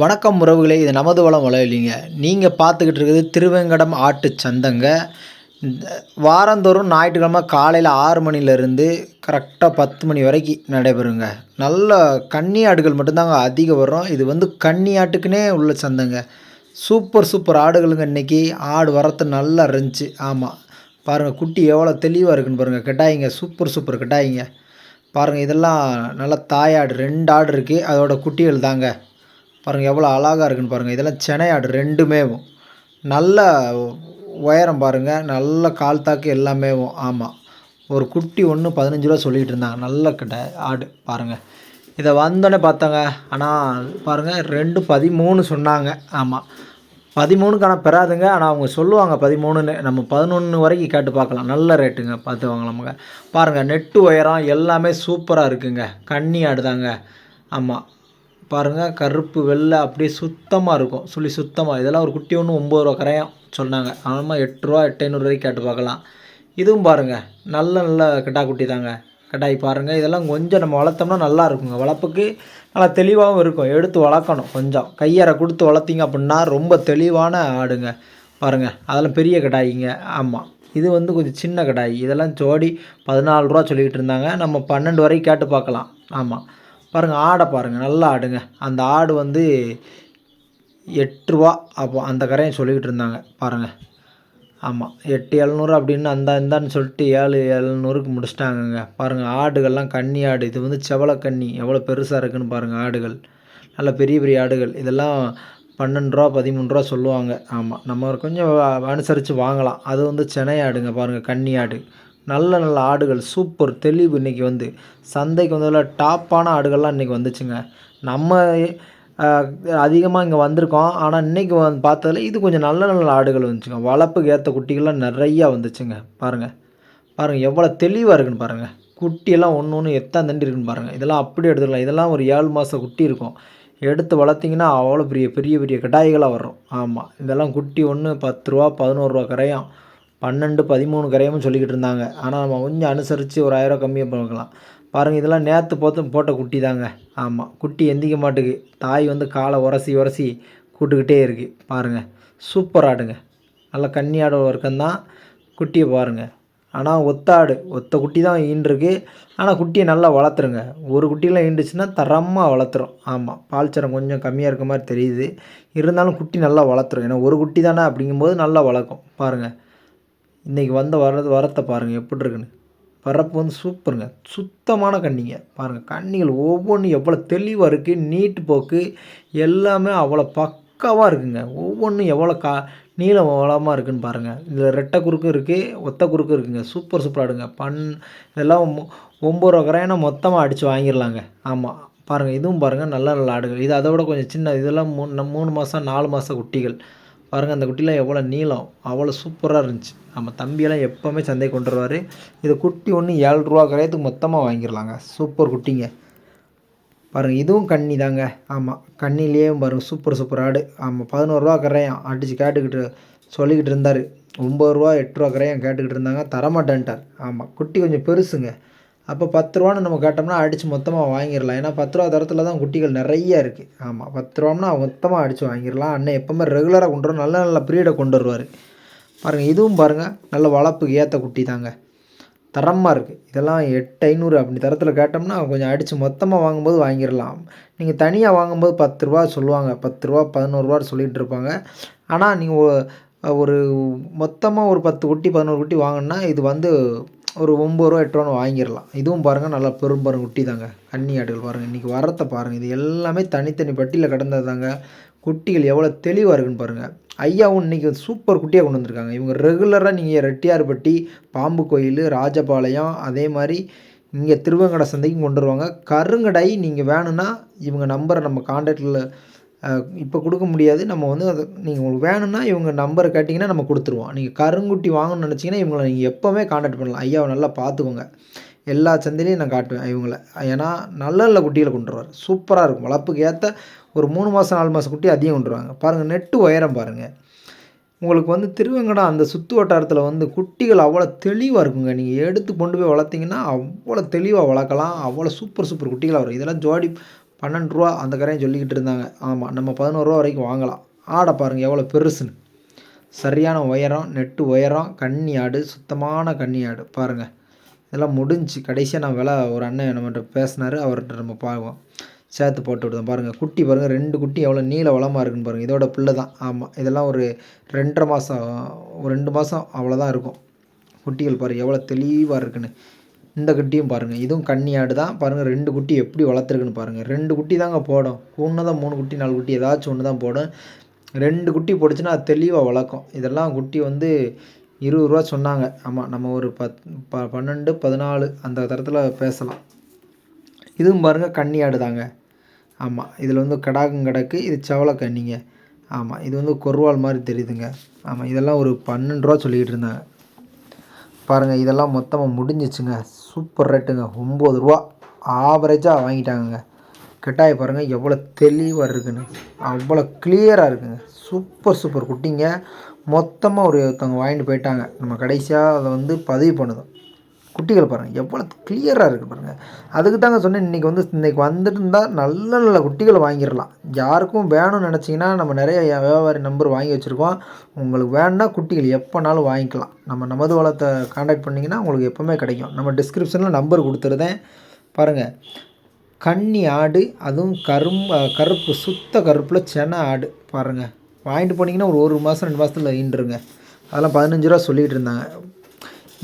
வணக்கம் உறவுகளே இது நமது வளம் வளையலிங்க நீங்கள் பார்த்துக்கிட்டு இருக்குது திருவேங்கடம் ஆட்டு சந்தைங்க. வாரந்தோறும் ஞாயிற்றுக்கிழமை காலையில் ஆறு மணிலேருந்து கரெக்டாக பத்து மணி வரைக்கும் நடைபெறுங்க. நல்ல கன்னி ஆடுகள் மட்டும்தாங்க அதிகம் வரும் இது வந்து கன்னி ஆட்டுக்குன்னே உள்ள சந்தைங்க. சூப்பர் சூப்பர் ஆடுகளுங்க இன்றைக்கி ஆடு வரத்து நல்லா இருந்துச்சு. ஆமாம் பாருங்கள் குட்டி எவ்வளோ தெளிவாக இருக்குன்னு பாருங்கள் கெட்டாயிங்க சூப்பர் சூப்பர் கிட்டாயிங்க. பாருங்கள் இதெல்லாம் நல்லா தாயாடு ரெண்டு ஆடு இருக்குது அதோட குட்டிகள் தாங்க. பாருங்கள் எவ்வளோ அழகாக இருக்குன்னு பாருங்கள் இதெல்லாம் சென்னை ஆடு ரெண்டுமேவும் நல்ல உயரம் பாருங்கள் நல்ல கால் தாக்கு எல்லாமேவும் ஆமாம் ஒரு குட்டி ஒன்று பதினஞ்சு ரூபா சொல்லிகிட்டு இருந்தாங்க. நல்ல கிட்ட ஆடு பாருங்கள் இதை வந்தோடனே பார்த்தாங்க. ஆனால் பாருங்கள் ரெண்டு பதிமூணு சொன்னாங்க. ஆமாம் பதிமூணுக்கான பெறாதுங்க. ஆனால் அவங்க சொல்லுவாங்க பதிமூணுன்னு. நம்ம பதினொன்று வரைக்கும் கேட்டு பார்க்கலாம். நல்ல ரேட்டுங்க. பார்த்து வாங்கலாமுங்க பாருங்கள் நெட்டு உயரம் எல்லாமே சூப்பராக இருக்குங்க. கன்னி ஆடுதாங்க. ஆமாம் பாருங்கள் கருப்பு வெள்ளை அப்படியே சுத்தமாக இருக்கும். சொல்லி சுத்தமாக இதெல்லாம் ஒரு குட்டி ஒன்று ஒம்பது ரூபா கரையும் சொன்னாங்க. ஆமாம் எட்டு ரூபா எட்டு ஐநூறு வரைக்கும் கேட்டு பார்க்கலாம். இதுவும் பாருங்கள் நல்ல நல்ல கிட்டா குட்டி தாங்க. கட்டாய் பாருங்கள் இதெல்லாம் கொஞ்சம் நம்ம வளர்த்தோம்னா நல்லா இருக்குங்க. வளர்ப்புக்கு நல்லா தெளிவாகவும் இருக்கும். எடுத்து வளர்க்கணும் கொஞ்சம். கையறை கொடுத்து வளர்த்திங்க அப்படின்னா ரொம்ப தெளிவான ஆடுங்க. பாருங்கள் அதெல்லாம் பெரிய கடாயிங்க ஆமாம் இது வந்து கொஞ்சம் சின்ன கடாய் இதெல்லாம் ஜோடி பதினாலு ரூபா சொல்லிக்கிட்டு இருந்தாங்க. நம்ம பன்னெண்டு வரைக்கும் கேட்டு பார்க்கலாம். ஆமாம் பாருங்கள் ஆடை பாருங்கள் நல்ல ஆடுங்க. அந்த ஆடு வந்து எட்டுருவா அப்போ அந்த கரையும் சொல்லிக்கிட்டு இருந்தாங்க பாருங்கள் ஆமாம் எட்டு எழுநூறு அப்படின்னு அந்த இந்தான்னு சொல்லிட்டு ஏழு எழுநூறுக்கு முடிச்சிட்டாங்கங்க. பாருங்கள் ஆடுகள்லாம் கன்னி ஆடு. இது வந்து செவலை கன்னி. எவ்வளோ பெருசாக இருக்குன்னு பாருங்கள் ஆடுகள். நல்ல பெரிய பெரிய ஆடுகள். இதெல்லாம் பன்னெண்டு ரூபா பதிமூணு ரூபா சொல்லுவாங்க. ஆமாம் நம்ம கொஞ்சம் அனுசரித்து வாங்கலாம். அது வந்து சென்னை ஆடுங்க பாருங்கள் கன்னி ஆடு. நல்ல நல்ல ஆடுகள் சூப்பர் தெளிவு இன்றைக்கி வந்து. சந்தைக்கு வந்ததில் டாப்பான ஆடுகள்லாம் இன்றைக்கி வந்துச்சுங்க. நம்ம அதிகமாக இங்கே வந்திருக்கோம். ஆனால் இன்றைக்கி வந்து பார்த்ததுல இது கொஞ்சம் நல்ல நல்ல ஆடுகள் வந்துச்சுங்க. வளர்ப்புக்கு ஏற்ற குட்டிகள்லாம் நிறையா வந்துச்சுங்க. பாருங்கள் பாருங்கள் எவ்வளோ தெளிவாக இருக்குன்னு பாருங்கள் குட்டியெல்லாம் ஒன்று ஒன்று எத்தான் தண்டி இருக்குன்னு பாருங்கள் இதெல்லாம் அப்படி எடுத்துக்கலாம். இதெல்லாம் ஒரு ஏழு மாதம் குட்டி இருக்கும். எடுத்து வளர்த்திங்கன்னா அவ்வளோ பெரிய பெரிய பெரிய கடாய்களாக வரும் ஆமாம் இதெல்லாம் குட்டி ஒன்று பத்து ரூபா பதினோருவா கரையும். பன்னெண்டு பதிமூணு கரையமும் சொல்லிக்கிட்டு இருந்தாங்க. ஆனால் நம்ம கொஞ்சம் அனுசரித்து ஒரு ஆயிரம் கம்மியாக பார்க்கலாம் பாருங்கள் இதெல்லாம் நேற்று போத்து போட்ட குட்டி தாங்க. ஆமாம் குட்டி எந்திக்க மாட்டுக்கு. தாய் வந்து காலை உரசி உரசி கூட்டுக்கிட்டே இருக்குது பாருங்கள் சூப்பர் ஆடுங்க நல்லா கன்னியாட ஆடு வர்க்கம்தான் குட்டியை பாருங்கள் ஆனால் ஒத்தாடு. ஒத்த குட்டி தான் ஈன்றிருக்கு ஆனால் குட்டியை நல்லா வளர்த்துருங்க. ஒரு குட்டியெலாம் ஈண்டுச்சுன்னா தரமாக வளர்த்துரும். ஆமாம் பால் சரம் கொஞ்சம் கம்மியாக இருக்க மாதிரி தெரியுது. இருந்தாலும் குட்டி நல்லா வளர்த்துரும். ஏன்னா ஒரு குட்டி தானே அப்படிங்கும்போது நல்லா வளர்க்கும். பாருங்கள் இன்றைக்கி வந்த வரது வரத்தை பாருங்கள் எப்படி இருக்குன்னு. வரப்பு வந்து சூப்பருங்க. சுத்தமான கன்னிங்க பாருங்கள் கன்னிகள் ஒவ்வொன்றும் எவ்வளோ தெளிவாக இருக்குது நீட்டு போக்கு எல்லாமே அவ்வளோ பக்காவாக இருக்குங்க. ஒவ்வொன்றும் எவ்வளோ கா நீளம் வளமாக இருக்குதுன்னு பாருங்கள் இதில் ரெட்டை குறுக்கும் இருக்குது ஒத்த குறுக்கும் இருக்குங்க. சூப்பர் சூப்பராக ஆடுங்க பண் இதெல்லாம் ஒம்பது ரூபா கரையானா மொத்தமாக அடித்து வாங்கிடலாங்க. ஆமாம் பாருங்கள் இதுவும் பாருங்கள் நல்ல நல்ல ஆடுகள். இது அதை விட கொஞ்சம் சின்ன இதெல்லாம் மூணு மூணு மாதம் நாலு மாதம் குட்டிகள். பாருங்கள் அந்த குட்டிலாம் எவ்வளோ நீளம் அவ்வளோ சூப்பராக இருந்துச்சு. நம்ம தம்பியெல்லாம் எப்போவுமே சந்தை கொண்டு வருவார். இது குட்டி ஒன்று ஏழு ரூபா கிரயத்துக்கு மொத்தமாக வாங்கிடலாங்க. சூப்பர் குட்டிங்க. பாருங்கள் இதுவும் கண்ணி தாங்க. ஆமாம் கண்ணிலேயே பாருங்கள் சூப்பர் சூப்பர் ஆடு. ஆமாம் பதினோருவா கரையான் அடித்து கேட்டுக்கிட்டு சொல்லிக்கிட்டு இருந்தார். ஒம்பது ரூபா எட்டு ரூபா கரையான் கேட்டுக்கிட்டு இருந்தாங்க. தரமாட்டேன்ட்டார். ஆமாம் குட்டி கொஞ்சம் பெருசுங்க. அப்போ பத்து ரூபான்னு நம்ம கேட்டோம்னா அடித்து மொத்தமாக வாங்கிடலாம். ஏன்னா பத்து ரூபா தரத்தில் தான் குட்டிகள் நிறைய இருக்குது ஆமாம் பத்து ரூபாம்னா மொத்தமாக அடித்து வாங்கிடலாம். அண்ணன் எப்போவுமே ரெகுலராக கொண்டு வரும் நல்ல நல்ல ப்ரீடை கொண்டு வருவார். பாருங்கள் இதுவும் பாருங்கள் நல்ல வளர்ப்புக்கு ஏற்ற குட்டி தாங்க. தரமாக இருக்குது இதெல்லாம் எட்டு ஐநூறு அப்படி தரத்தில் கேட்டோம்னா கொஞ்சம் அடித்து மொத்தமாக வாங்கும்போது வாங்கிடலாம். நீங்கள் தனியாக வாங்கும்போது பத்து ரூபா சொல்லுவாங்க. பத்து ரூபா பதினோருவா சொல்லிகிட்டு இருப்பாங்க. ஆனால் நீங்கள் ஒரு மொத்தமாக ஒரு பத்து குட்டி பதினோரு குட்டி வாங்கினா இது வந்து ஒரு ஒம்பது ரூபா எட்டு ரூபான்னு வாங்கிடலாம். இதுவும் பாருங்கள் நல்லா பெரும் குட்டி தாங்க. கன்னி ஆடுகள் பாருங்கள் இன்றைக்கி வரத்தை பாருங்கள் இது எல்லாமே தனித்தனி பட்டியில் கடந்தது தாங்க. குட்டிகள் எவ்வளோ தெளிவாக இருக்குன்னு பாருங்கள் ஐயாவும் இன்றைக்கி சூப்பர் குட்டியாக கொண்டு வந்திருக்காங்க. இவங்க ரெகுலராக நீங்கள் ரெட்டியார்பட்டி பாம்பு கோயில் ராஜபாளையம் அதே மாதிரி இங்கே திருவங்கடை சந்தைக்கும் கொண்டு வருவாங்க. கருங்கடை நீங்கள் வேணும்னா இவங்க நம்பரை நம்ம காண்டாக்டில் இப்போ கொடுக்க முடியாது. நம்ம வந்து அது நீங்கள் உங்களுக்கு வேணும்னா இவங்க நம்பரை கேட்டிங்கன்னா நம்ம கொடுத்துருவோம். நீங்கள் கருங்குட்டி வாங்கணும்னு நினச்சிங்கன்னா இவங்களை நீங்கள் எப்போவுமே காண்டாக்ட் பண்ணலாம். ஐயாவை நல்லா பார்த்துக்கோங்க. எல்லா சந்தையிலையும் நான் காட்டுவேன் இவங்கள. ஏன்னா நல்ல நல்ல குட்டிகளை கொண்டு வருவார். சூப்பராக இருக்கும். வளர்ப்புக்கு ஏற்ற ஒரு மூணு மாதம் நாலு மாதம் குட்டி அதிகம் கொண்டு வருவாங்க. பாருங்கள் நெட்டு உயரம் பாருங்கள் உங்களுக்கு வந்து திருவெங்கடம் அந்த சுற்று வட்டாரத்தில் வந்து குட்டிகள் அவ்வளோ தெளிவாக இருக்குங்க. நீங்கள் எடுத்து கொண்டு போய் வளர்த்திங்கன்னா அவ்வளோ தெளிவாக வளர்க்கலாம். அவ்வளோ சூப்பர் சூப்பர் குட்டிகளாக வரும். இதெல்லாம் ஜோடி பன்னெண்டு ரூபா அந்த கரையும் சொல்லிக்கிட்டு இருந்தாங்க. ஆமாம் நம்ம பதினோருவா வரைக்கும் வாங்கலாம். ஆடை பாருங்கள் எவ்வளோ பெருசுன்னு. சரியான உயரம் நெட்டு உயரம் கன்னி ஆடு சுத்தமான கன்னி ஆடு. பாருங்கள் இதெல்லாம் முடிஞ்சு கடைசியாக நான் விலை ஒரு அண்ணன் நம்மகிட்ட பேசினார் அவர்கிட்ட நம்ம பார்ப்போம் சேர்த்து போட்டு விடுதோம் பாருங்கள் குட்டி பாருங்கள் ரெண்டு குட்டி எவ்வளோ நீள வளமாக இருக்குன்னு பாருங்கள் இதோட பிள்ளை தான். ஆமாம் இதெல்லாம் ஒரு ரெண்டரை மாதம் ஒரு ரெண்டு மாதம் அவ்வளோதான் இருக்கும். குட்டிகள் பாருங்கள் எவ்வளோ தெளிவாக இருக்குன்னு. இந்த குட்டியும் பாருங்கள் இதுவும் கன்னி ஆடு தான். பாருங்கள் ரெண்டு குட்டி எப்படி வளர்த்துருக்குன்னு பாருங்கள் ரெண்டு குட்டி தாங்க போடும். ஒன்று தான் மூணு குட்டி நாலு குட்டி ஏதாச்சும் ஒன்று தான் போடும். ரெண்டு குட்டி போட்டுச்சுன்னா அது தெளிவாக வளர்க்கும். இதெல்லாம் குட்டி வந்து இருபது ரூபா சொன்னாங்க. ஆமாம் நம்ம ஒரு பத் ப பன்னெண்டு பதினாலு அந்த தரத்தில் பேசலாம். இதுவும் பாருங்கள் கன்னி ஆடு தாங்க. ஆமாம் இதில் வந்து கடாகும் கிடக்கு. இது செவலை கன்னிங்க ஆமாம் இது வந்து கொர்வால் மாதிரி தெரியுதுங்க. ஆமாம் இதெல்லாம் ஒரு பன்னெண்டு ரூபா சொல்லிக்கிட்டு இருந்தாங்க. பாருங்கள் இதெல்லாம் மொத்தமாக முடிஞ்சிச்சுங்க. சூப்பர் ரேட்டுங்க. ஒம்பது ரூபா. ஆவரேஜாக வாங்கிட்டாங்கங்க. கெட்டாய் பாருங்கள் எவ்வளோ தெளிவாக இருக்குன்னு அவ்வளோ கிளியராக இருக்குங்க. சூப்பர் சூப்பர் குட்டிங்க. மொத்தமாக ஒரு ஒருத்தவங்க வாங்கிட்டு போயிட்டாங்க. நம்ம கடைசியாக அதை வந்து பதிவு பண்ணுதோம். குட்டிகள் பாருங்கள் எவ்வளோ கிளியராக இருக்குது பாருங்கள் அதுக்கு தாங்க சொன்னேன் இன்றைக்கி வந்து இன்றைக்கி வந்துட்டு இருந்தால் நல்ல நல்ல குட்டிகளை வாங்கிடலாம். யாருக்கும் வேணும்னு நினச்சிங்கன்னா நம்ம நிறைய வியாபாரி நம்பர் வாங்கி வச்சுருக்கோம். உங்களுக்கு வேணுன்னா குட்டிகள் எப்போனாலும் வாங்கிக்கலாம். நம்ம நமது வளத்தை காண்டாக்ட் பண்ணிங்கன்னா உங்களுக்கு எப்போவுமே கிடைக்கும். நம்ம டிஸ்கிரிப்ஷனில் நம்பர் கொடுத்துருதேன் பாருங்கள் கன்னி ஆடு அதுவும் கரும் கருப்பு சுத்த கருப்பில் சென ஆடு பாருங்கள் வாங்கிட்டு போனீங்கன்னா ஒரு ஒரு மாதம் ரெண்டு மாதத்துல ஈன்றுருங்க அதெல்லாம் பதினஞ்சு ரூபா சொல்லிகிட்டு இருந்தாங்க.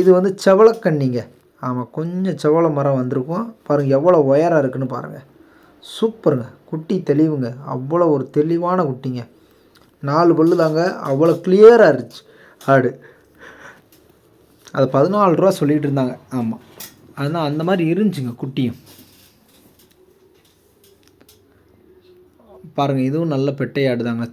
இது வந்து செவலக்கன்னிங்க ஆமாம் கொஞ்சம் செவல மரம் வந்திருக்கும். பாருங்கள் எவ்வளோ உயரம் இருக்குதுன்னு பாருங்கள் சூப்பருங்க. குட்டி தெளிவுங்க. அவ்வளோ ஒரு தெளிவான குட்டிங்க. நாலு பல்லு தாங்க. அவ்வளோ கிளியராக இருந்துச்சு. ஆடு. அது பதினாலு ரூபா சொல்லிகிட்டு இருந்தாங்க. ஆமாம் அதுதான் அந்த மாதிரி இருந்துச்சுங்க குட்டியும். பாருங்கள் இதுவும் நல்ல பெட்டை ஆடு தாங்க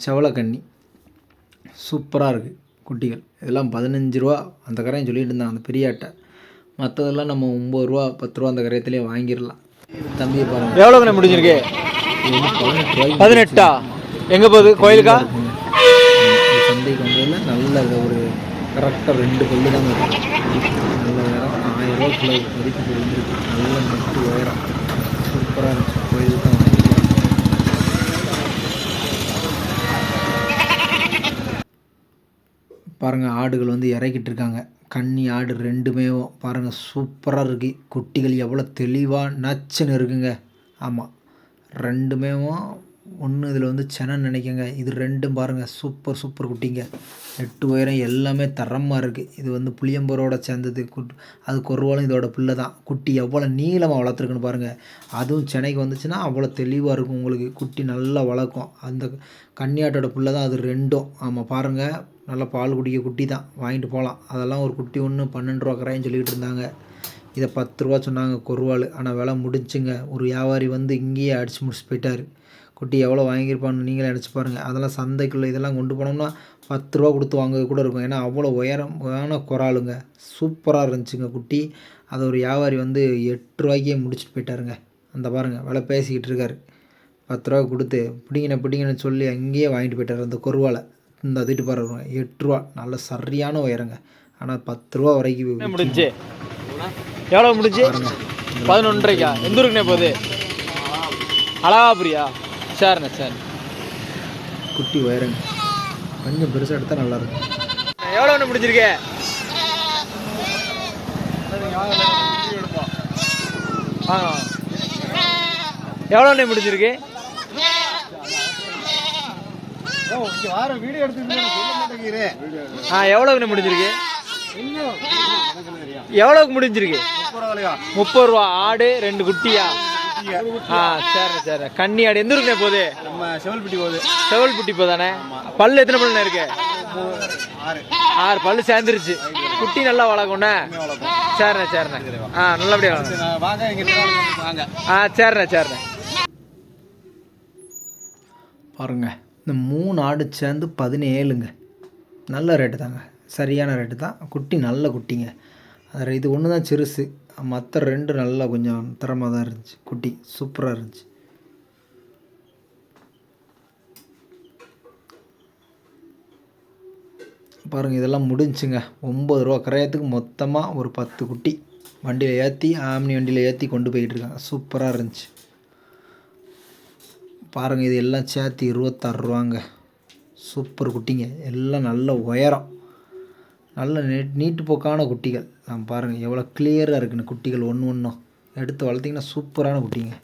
சூப்பராக இருக்குது குட்டிகள். இதெல்லாம் பதினஞ்சு ரூபா அந்த கரையும் சொல்லிட்டு இருந்தாங்க அந்த பெரிய ஆட்டை. மற்றதெல்லாம் நம்ம ஒம்பது ரூபா பத்து ரூபா அந்த கரையத்துலேயே வாங்கிடலாம். தம்பியை பாருங்கள் எவ்வளோங்கண்ணே முடிஞ்சிருக்கு? பதினெட்டு? எங்கே போகுது? கோயிலுக்கா? சந்தைக்கு வந்ததில் நல்ல ஒரு கரெக்டாக ரெண்டு பல்லு தான் இருக்கும் நல்ல உயரம். ஆயிரம் ரூபா கிலோ மதிப்பு புரிஞ்சிருக்கு நல்ல நெட்டு உயரம். சூப்பராக இருந்துச்சு. கோயிலுக்கு தான் வாங்கிக்கலாம் பாருங்கள் ஆடுகள் வந்து இறக்கிட்டு இருக்காங்க. கன்னி ஆடு ரெண்டுமே பாருங்கள் சூப்பராக இருக்குது குட்டிகள் எவ்வளோ தெளிவாக நச்சுன்னு இருக்குங்க. ஆமாம் ரெண்டுமேவும் ஒன்று இதில் வந்து செனன்னு நினைக்கங்க. இது ரெண்டும் பாருங்கள் சூப்பர் சூப்பர் குட்டிங்க. எட்டு உயரம் எல்லாமே தரமாக இருக்குது இது வந்து புளியம்பரோட சேர்ந்தது. குட் அது கொருவாலும் இதோட பிள்ளை தான். குட்டி எவ்வளோ நீளமாக வளர்த்துருக்குன்னு பாருங்கள் அதுவும் சென்னைக்கு வந்துச்சுன்னா அவ்வளோ தெளிவாக இருக்கும் உங்களுக்கு. குட்டி நல்லா வளர்க்கும். அந்த கன்னியாட்டோட பிள்ளை தான் அது ரெண்டும். ஆமாம் பாருங்கள் நல்லா பால் குடிக்க குட்டி தான். வாங்கிட்டு போகலாம் அதெல்லாம் ஒரு குட்டி ஒன்று பன்னெண்டு ரூபா கரைன்னு சொல்லிக்கிட்டு இருந்தாங்க. இதை பத்து ரூபா சொன்னாங்க. கொருவாள் ஆனால் விலை முடிஞ்சுங்க. ஒரு வியாபாரி வந்து இங்கேயே அடிச்சு முடிச்சு போயிட்டார். குட்டி எவ்வளோ வாங்கியிருப்பான்னு நீங்களே நினச்சி பாருங்கள் அதெல்லாம் சந்தைக்குள்ளே இதெல்லாம் கொண்டு போனோம்னா பத்து ரூபா கொடுத்து வாங்குறது கூட இருக்கும். ஏன்னா அவ்வளோ உயரமான குறாலுங்க சூப்பராக இருந்துச்சுங்க குட்டி. அதை ஒரு வியாபாரி வந்து எட்டு ரூபாய்க்கே முடிச்சுட்டு போயிட்டாருங்க. அந்த பாருங்கள் விலை பேசிக்கிட்டு இருக்காரு. பத்து ரூபா கொடுத்து பிடிங்கின பிடிங்கன்னு சொல்லி அங்கேயே வாங்கிட்டு போயிட்டார். அந்த கொருவாலை இந்த திட்டு பாருங்க எட்டு ரூபா. நல்ல சரியான உயரங்க. ஆனால் பத்து ரூபா வரைக்கும் முடிஞ்சு? எவ்வளோ முடிஞ்சு? பதினொன்றரைக்கா? எந்த ஊருக்குண்ணே போகுது? அழகாபுரியா? சரிண்ணே சரி குட்டி உயரங்க கொஞ்சம் பெருசாக எடுத்தால் நல்லாயிருக்கும். எவ்வளோ ஒன்று முடிஞ்சிருக்கு? ஆ. எவ்வளோ ஒன்று முடிஞ்சிருக்கு? ஆ எவ்வளோக்கு முடிஞ்சிருக்கு? எவ்வளோக்கு முடிஞ்சிருக்கு? முப்பது ரூபா. ஆடு ரெண்டு குட்டியா? ஆ சரி சரி. கன்னி ஆடு எந்த ஊருக்குண்ணே போகுது நம்ம செவல்பட்டி போகுது செவல்பட்டி போதானே? பல்லு எத்தனை பல்லுண்ணே இருக்கு? ஆறு. பல்லு சேர்ந்துருச்சு. குட்டி நல்லா வளர்க்கும்ண்ணே? சரிண்ணே சரிண்ணே. ஆ நல்லபடியாக வளர்க்கும் நான் வாங்க இங்க திருவாரூர் வாங்க. ஆ சரிண்ணே சரிண்ணே. பாருங்க இந்த மூணு ஆடு சேர்ந்து பதினேழுங்க. நல்ல ரேட்டு தாங்க. சரியான ரேட்டு தான். குட்டி நல்ல குட்டிங்க. அதில் இது ஒன்று தான் சிறுசு. மற்ற ரெண்டு நல்லா கொஞ்சம் தரமாக தான் இருந்துச்சு. குட்டி சூப்பராக இருந்துச்சு. பாருங்கள் இதெல்லாம் முடிஞ்சுங்க ஒம்பது ரூபா கரையத்துக்கு மொத்தமாக ஒரு பத்து குட்டி வண்டியில் ஏற்றி ஆம்னி வண்டியில் ஏற்றி கொண்டு போயிட்டு இருக்கேன் சூப்பராக இருந்துச்சு. பாருங்கள் இது எல்லாம் சேர்த்து இருபத்தாறு ரூபாங்க. சூப்பர் குட்டிங்க. எல்லாம் நல்ல உயரம். நல்ல நீட் நீட்டு போக்கான குட்டிகள். நான் பாருங்கள் எவ்வளோ கிளியராக இருக்குன்னு குட்டிகள் ஒன்று ஒன்றும் எடுத்து வளர்த்திங்கன்னா சூப்பரான குட்டிங்க.